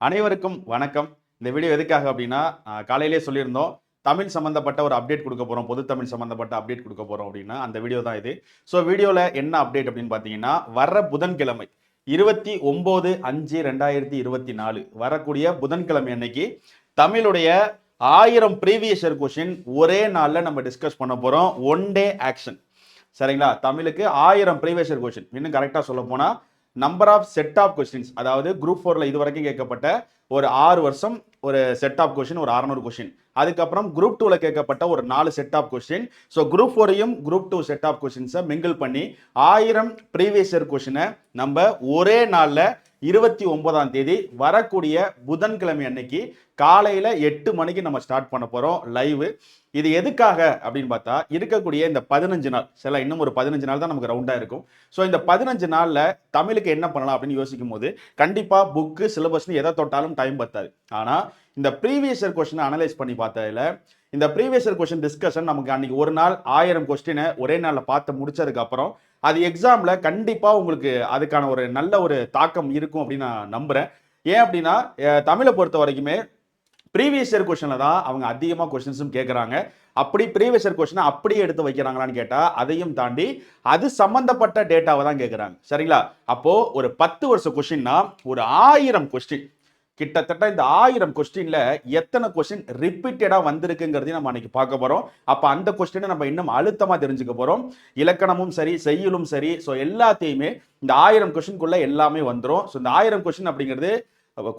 அனைவருக்கும் வணக்கம். இந்த வீடியோ எதுக்காக அப்படின்னா காலையிலே சொல்லியிருந்தோம் தமிழ் சம்மந்தப்பட்ட ஒரு அப்டேட் கொடுக்க போகிறோம் பொது தமிழ் சம்மந்தப்பட்ட அப்டேட் கொடுக்க போகிறோம் அப்படின்னா அந்த வீடியோ தான் இது. ஸோ வீடியோவில் என்ன அப்டேட் அப்படின்னு பார்த்தீங்கன்னா வர்ற புதன்கிழமை இருபத்தி ஒம்பது அஞ்சு ரெண்டாயிரத்தி இருபத்தி நாலு வரக்கூடிய புதன்கிழமை அன்னைக்கு தமிழுடைய ஆயிரம் ப்ரீவியஸ் இயர் கொஷின் ஒரே நாளில் நம்ம டிஸ்கஸ் பண்ண போகிறோம் ஒன் டே ஆக்ஷன் சரிங்களா? தமிழுக்கு ஆயிரம் ப்ரீவியஸ் இயர் கொஷின் இன்னும் கரெக்டாக சொல்ல போனால் number of set of questions அதாவது குரூப் ஃபோரில் இது வரைக்கும் கேட்கப்பட்ட ஒரு ஆறு வருஷம் ஒரு செட் ஆஃப் கொஷின் ஒரு அறநூறு கொஷின் அதுக்கப்புறம் குரூப் டூவில் கேட்கப்பட்ட ஒரு நாலு set of question so group ஃபோரையும் group two set of கொஷின்ஸை மிங்கிள் பண்ணி ஆயிரம் ப்ரீவியஸ் இயர் கொஷினை நம்ம ஒரே நாளில் இருபத்தி ஒன்பதாம் தேதி வரக்கூடிய புதன்கிழமை அன்னைக்கு காலையில் எட்டு மணிக்கு நம்ம ஸ்டார்ட் பண்ண போகிறோம் லைவ் இது எதுக்காக அப்படின்னு பார்த்தா இருக்கக்கூடிய இந்த பதினஞ்சு நாள் சில இன்னும் ஒரு பதினஞ்சு நாள் தான் நமக்கு ரவுண்டாக இருக்கும். ஸோ இந்த பதினஞ்சு நாளில் தமிழுக்கு என்ன பண்ணலாம் அப்படின்னு யோசிக்கும் போது கண்டிப்பாக புக்கு சிலபஸ்னு எதை தொட்டாலும் டைம் பத்தாது. ஆனால் இந்த ப்ரீவியஸ் இயர் கொஸ்டினை அனலைஸ் பண்ணி பார்த்ததுல இந்த ப்ரீவியஸ் இயர் கொஸ்டின் டிஸ்கஷன் நமக்கு அன்னைக்கு ஒரு நாள் ஆயிரம் கொஸ்டினை ஒரே நாளில் பார்த்து முடிச்சதுக்கு அப்புறம் அது எக்ஸாமில் கண்டிப்பாக உங்களுக்கு அதுக்கான ஒரு நல்ல ஒரு தாக்கம் இருக்கும் அப்படின்னு நான் நம்புகிறேன் ஏன் அப்படின்னா தமிழை பொறுத்த வரைக்குமே ப்ரீவியஸ் இயர் கொஷனில் தான் அவங்க அதிகமாக கொஸ்டின்ஸும் கேட்குறாங்க அப்படி ப்ரீவியஸ் இயர் கொஷனை அப்படியே எடுத்து வைக்கிறாங்களான்னு கேட்டால் அதையும் தாண்டி அது சம்மந்தப்பட்ட டேட்டாவை தான் கேட்குறாங்க சரிங்களா? அப்போது ஒரு பத்து வருஷ கொஷின்னா ஒரு ஆயிரம் கொஸ்டின் கிட்டத்தட்ட இந்த ஆயிரம் கொஸ்டின்ல எத்தனை கொஸ்டின் ரிப்பீட்டடாக வந்திருக்குங்கிறதையும் நம்ம அன்னைக்கு பார்க்க போறோம். அப்போ அந்த கொஸ்டினை நம்ம இன்னும் அழுத்தமா தெரிஞ்சுக்க போறோம். இலக்கணமும் சரி செய்யலும் சரி. ஸோ எல்லாத்தையுமே இந்த ஆயிரம் கொஸ்டின்குள்ள எல்லாமே வந்துடும் ஸோ இந்த ஆயிரம் கொஸ்டின் அப்படிங்கிறது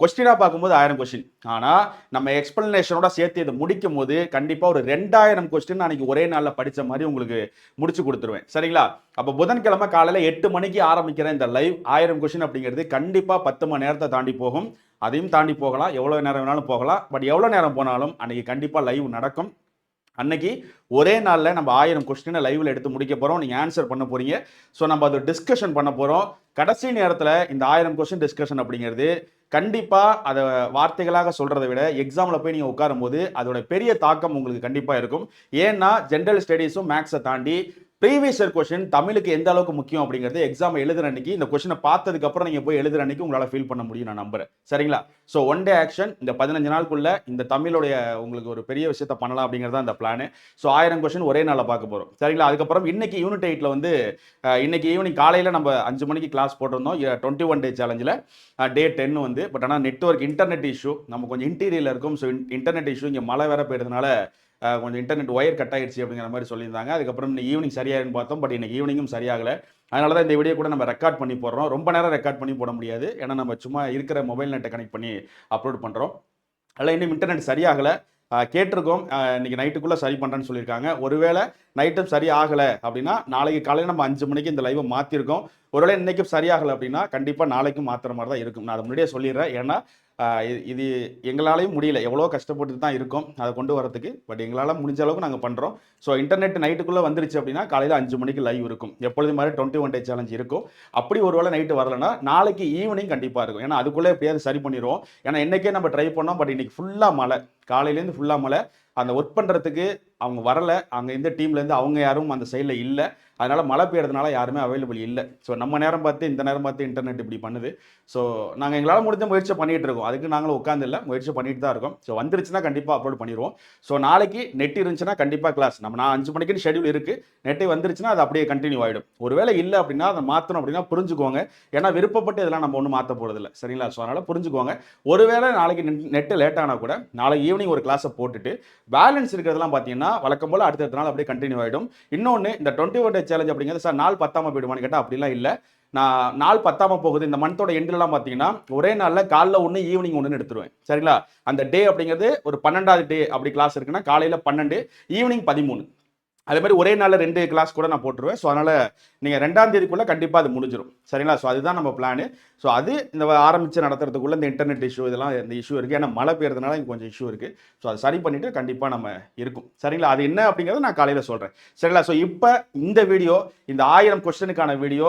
கொஸ்டினாக பார்க்கும்போது ஆயிரம் கொஸ்டின் ஆனால் நம்ம எக்ஸ்பிளனேஷனோட சேர்த்து இதை முடிக்கும் போது கண்டிப்பாக ஒரு ரெண்டாயிரம் கொஸ்டின் அன்றைக்கி ஒரே நாளில் படித்த மாதிரி உங்களுக்கு முடிச்சு கொடுத்துருவேன். சரிங்களா? அப்போ புதன்கிழமை காலையில் எட்டு மணிக்கு ஆரம்பிக்கிற இந்த லைவ் ஆயிரம் கொஸ்டின் அப்படிங்கிறது கண்டிப்பாக பத்து மணி நேரத்தை தாண்டி போகும். அதையும் தாண்டி போகலாம். எவ்வளோ நேரம் வேணாலும் போகலாம். பட் எவ்வளோ நேரம் போனாலும் அன்னைக்கு கண்டிப்பாக லைவ் நடக்கும். அன்னைக்கு ஒரே நாளில் நம்ம ஆயிரம் கொஸ்டினை லைவில் எடுத்து முடிக்க போகிறோம் நீங்கள் ஆன்சர் பண்ண போகிறீங்க ஸோ நம்ம அதை டிஸ்கஷன் பண்ண போகிறோம் கடைசி நேரத்தில் இந்த ஆயிரம் கொஸ்டின் டிஸ்கஷன் அப்படிங்கிறது கண்டிப்பாக அதை வார்த்தைகளாக சொல்கிறத விட எக்ஸாமில் போய் நீங்கள் உட்காரும்போது அதோட பெரிய தாக்கம் உங்களுக்கு கண்டிப்பாக இருக்கும். ஏன்னா ஜென்ரல் ஸ்டடீஸும் மேக்ஸை தாண்டி ப்ரீவியஸ் இயர் கொஷின் தமிழுக்கு எந்த அளவுக்கு முக்கியம் அப்படிங்கிறது எக்ஸாம் எழுதுற அன்னைக்கு இந்த கொஷினை பார்த்ததுக்கு அப்புறம் நீங்கள் போய் எழுதுற அன்னைக்கு உங்களால் ஃபீல் பண்ண முடியும் நான் நம்புறேன். சரிங்களா? ஸோ ஒன் டே ஆக்ஷன் இந்த பதினஞ்சு நாளுக்குள்ள இந்த தமிழுடைய உங்களுக்கு ஒரு பெரிய விஷயத்த பண்ணலாம் அப்படிங்கிறது தான் இந்த பிளான் ஸோ ஆயிரம் கொஷின் ஒரே நாளில் பார்க்க போகிறோம் சரிங்களா? அதுக்கப்புறம் இன்னைக்கு யூனிட் எயிட்டில் வந்து இன்னைக்கு ஈவினிங் காலையில் நம்ம அஞ்சு மணிக்கு கிளாஸ் போட்டிருந்தோம். டுவெண்ட்டி ஒன் டே சேலஞ்சில் டே டென் வந்து பட் ஆனால் நெட்ஒர்க் இன்டர்நெட் இஷ்யூ நம்ம கொஞ்சம் இன்டீரியரில் இருக்கும். ஸோ இன்டர்நெட் இஷ்யூ இங்கே மழை வேற போயிடுறதுனால கொஞ்சம் இன்டர்நெட் ஒயர் கட் ஆகிடுச்சு அப்படிங்கிற மாதிரி சொல்லியிருந்தாங்க. அதுக்கப்புறம் இன்னைக்கு ஈவினிங் சரியாயிருன்னு பார்த்தோம். பட் இன்னைக்கு ஈவினிங்கும் சரியாகலை. அதனால தான் இந்த வீடியோ கூட நம்ம ரெக்கார்ட் பண்ணி போடுறோம். ரொம்ப நேரம் ரெக்கார்ட் பண்ணி போட முடியாது. ஏன்னா நம்ம சும்மா இருக்கிற மொபைல் நெட்டை கனெக்ட் பண்ணி அப்லோட் பண்ணுறோம் அதில் இன்னும் இன்டர்நெட் சரியாகலை. கேட்டிருக்கோம். இன்றைக்கி இன்னைக்கு நைட்டுக்குள்ளே சரி பண்ணுறேன்னு சொல்லியிருக்காங்க. ஒருவேளை நைட்டும் சரி ஆகலை அப்படின்னா நாளைக்கு காலையில் நம்ம அஞ்சு மணிக்கு இந்த லைவை மாற்றிருக்கோம் ஒருவேளை இன்றைக்கும் சரியாகலை அப்படின்னா கண்டிப்பாக நாளைக்கும் மாற்றுற மாதிரி தான் இருக்கும். நான் அதை முன்னாடியே சொல்லிடுறேன். ஏன்னா இது இது எங்களாலையும் முடியல. எவ்வளோ கஷ்டப்பட்டு தான் இருக்கோம். அதை கொண்டு வரதுக்கு. பட் எங்களால் முடிஞ்ச அளவுக்கு நாங்கள் பண்ணுறோம் ஸோ இன்டர்நெட் நைட்டுக்குள்ளே வந்துருச்சு அப்படின்னா காலையில் அஞ்சு மணிக்கு லைவ் இருக்கும். எப்பொழுதும் மாதிரி டுவெண்ட்டி ஒன் டே சேலஞ்ச் இருக்கும். அப்படி ஒரு வேளை நைட்டு வரலன்னா நாளைக்கு ஈவினிங் கண்டிப்பாக இருக்கும். ஏன்னா அதுக்குள்ளே எப்படியாவது சரி பண்ணிடுவோம் ஏன்னா என்றைக்கே நம்ம ட்ரை பண்ணோம். பட் இன்றைக்கி ஃபுல்லாக மழை. காலையிலேருந்து ஃபுல்லாக மழை. அந்த ஒர்க் பண்ணுறதுக்கு அவங்க வரல அங்கே இந்த டீம்லேருந்து அவங்க யாரும் அந்த சைடில் இல்லை. அதனால் மழை பெய்யறதுனால யாருமே அவைலபிள் இல்லை. ஸோ நம்ம நேரம் பார்த்து இந்த நேரம் பார்த்து இன்டர்நெட் இப்படி பண்ணுது. ஸோ நாங்கள் எங்களால் முடிஞ்ச முயற்சி பண்ணிகிட்டு இருக்கோம். அதுக்கு நாங்களும் உட்காந்து இல்லை முயற்சி பண்ணிட்டு தான் இருக்கோம். ஸோ வந்துருச்சுன்னா கண்டிப்பாக அப்லோட் பண்ணிடுவோம் ஸோ நாளைக்கு நெட் இருந்துச்சுன்னா கண்டிப்பாக கிளாஸ் நம்ம நான் அஞ்சு மணிக்குன்னு ஷெடியூல் இருக்குது நெட்டு வந்துருச்சுன்னா அது அப்படியே கண்டினியூ ஆகிடும் ஒருவேளை இல்லை அப்படின்னா அதை மாற்றணும் அப்படின்னா புரிஞ்சுக்கோங்க. ஏன்னா விருப்பப்பட்டு இதெல்லாம் நம்ம ஒன்றும் மாற்ற போகிறதில்ல சரிங்களா? ஸோ அதனால் புரிஞ்சுக்கோங்க. ஒருவேளை நாளைக்கு நெட்டு லேட் ஆனால் கூட நாளைக்கு ஈவினிங் ஒரு கிளாஸை போட்டுட்டு பேலன்ஸ் இருக்கிறதெல்லாம் பார்த்தீங்கன்னா வழக்கம் போல் அடுத்தடுத்த நாள் அப்படியே கண்டினியூ ஆகிடும் இன்னொன்று இந்த டுவெண்ட்டி ஒன் டே சேலஞ்ச் அப்படிங்கிறது சார் நாள் பத்தாமல் போயிடுமான்னு கேட்டால் அப்படிலாம் இல்லை. நான் நாள் பத்தாம போகுது இந்த மந்தோட எண்ட்லலாம் பார்த்தீங்கன்னா ஒரே நாளில் காலைல ஒன்று ஈவினிங் ஒன்றுன்னு எடுத்துருவேன். சரிங்களா? அந்த டே அப்படிங்கிறது ஒரு பன்னெண்டாவது டே அப்படி கிளாஸ் இருக்குன்னா காலையில் பன்னெண்டு ஈவினிங் பதிமூணு. அதே மாதிரி ஒரே நாளில் ரெண்டு கிளாஸ் கூட நான் போட்டுருவேன். ஸோ அதனால் நீங்கள் ரெண்டாம் தேதிக்குள்ளே கண்டிப்பாக அது முடிஞ்சிடும் சரிங்களா? ஸோ அதுதான் நம்ம பிளானு ஸோ அது இந்த ஆரம்பித்து நடத்துறதுக்குள்ளே இந்த இன்டர்நெட் இஷ்யூ இதெல்லாம் இந்த இஷ்யூ இருக்குது ஏன்னா மழை பெய்யறதுனால இங்கே கொஞ்சம் இஷ்யூ இருக்குது ஸோ அதை சரி பண்ணிவிட்டு கண்டிப்பாக நம்ம இருக்கும். சரிங்களா? அது என்ன அப்படிங்கிறத நான் காலையில் சொல்கிறேன் சரிங்களா? ஸோ இப்போ இந்த வீடியோ இந்த ஆயிரம் கொஸ்டினுக்கான வீடியோ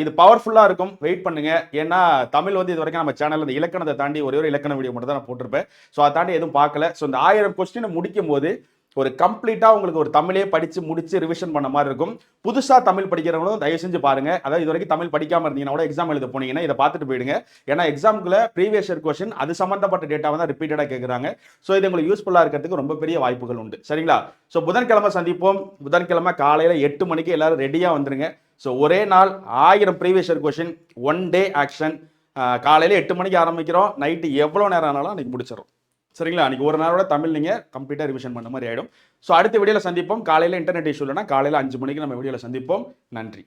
இது பவர்ஃபுல்லாக இருக்கும். வெயிட் பண்ணுங்கள் ஏன்னா தமிழ் வந்து இது வரைக்கும் நம்ம சேனலில் இந்த இலக்கணத்தை தாண்டி ஒரே ஒரு இலக்கண வீடியோ மட்டும் தான் நான் போட்டிருப்பேன். ஸோ அதை தாண்டி எதுவும் பார்க்கல. ஸோ இந்த ஆயிரம் கொஸ்டினை முடிக்கும் போது ஒரு கம்ப்ளீட்டாக உங்களுக்கு ஒரு தமிழே படித்து முடிச்சு ரிவிஷன் பண்ண மாதிரி இருக்கும். புதுசாக தமிழ் படிக்கிறவங்களும் தயவு செஞ்சு பாருங்க. அதாவது இது வரைக்கும் தமிழ் படிக்காமல் இருந்தீங்கன்னா கூட எக்ஸாம் எழுத போனீங்கன்னா இதை பார்த்துட்டு போயிடுங்க. ஏன்னா எக்ஸாமுக்குள்ள ப்ரீவியஸ் இயர் கொஸ்டின் அது சம்மந்தப்பட்ட டேட்டாவை தான் ரிப்பீட்டடாக கேட்குறாங்க ஸோ இது உங்களுக்கு யூஸ்ஃபுல்லாக இருக்கிறதுக்கு ரொம்ப பெரிய வாய்ப்புகள் உண்டு. சரிங்களா? ஸோ புதன்கிழமை சந்திப்போம். புதன்கிழமை காலையில் எட்டு மணிக்கு எல்லாரும் ரெடியாக வந்துருங்க. ஸோ ஒரே நாள் ஆயிரம் previous year question one day action காலையில் எட்டு மணிக்கு ஆரம்பிக்கிறோம். நைட்டு எவ்வளோ நேரம் ஆனாலும் அன்றைக்கி முடிச்சிடும் சரிங்களா? அன்றைக்கி ஒரு நாளோட தமிழ் நீங்கள் கம்ப்ளீட்டாக ரிவிஷன் பண்ண மாதிரி ஆகிடும் ஸோ அடுத்த வீடியோவில் சந்திப்போம். காலையில் இன்டர்நெட் இஷ்யூ இல்லைனா காலையில் அஞ்சு மணிக்கு நம்ம வீடியோவில் சந்திப்போம். நன்றி.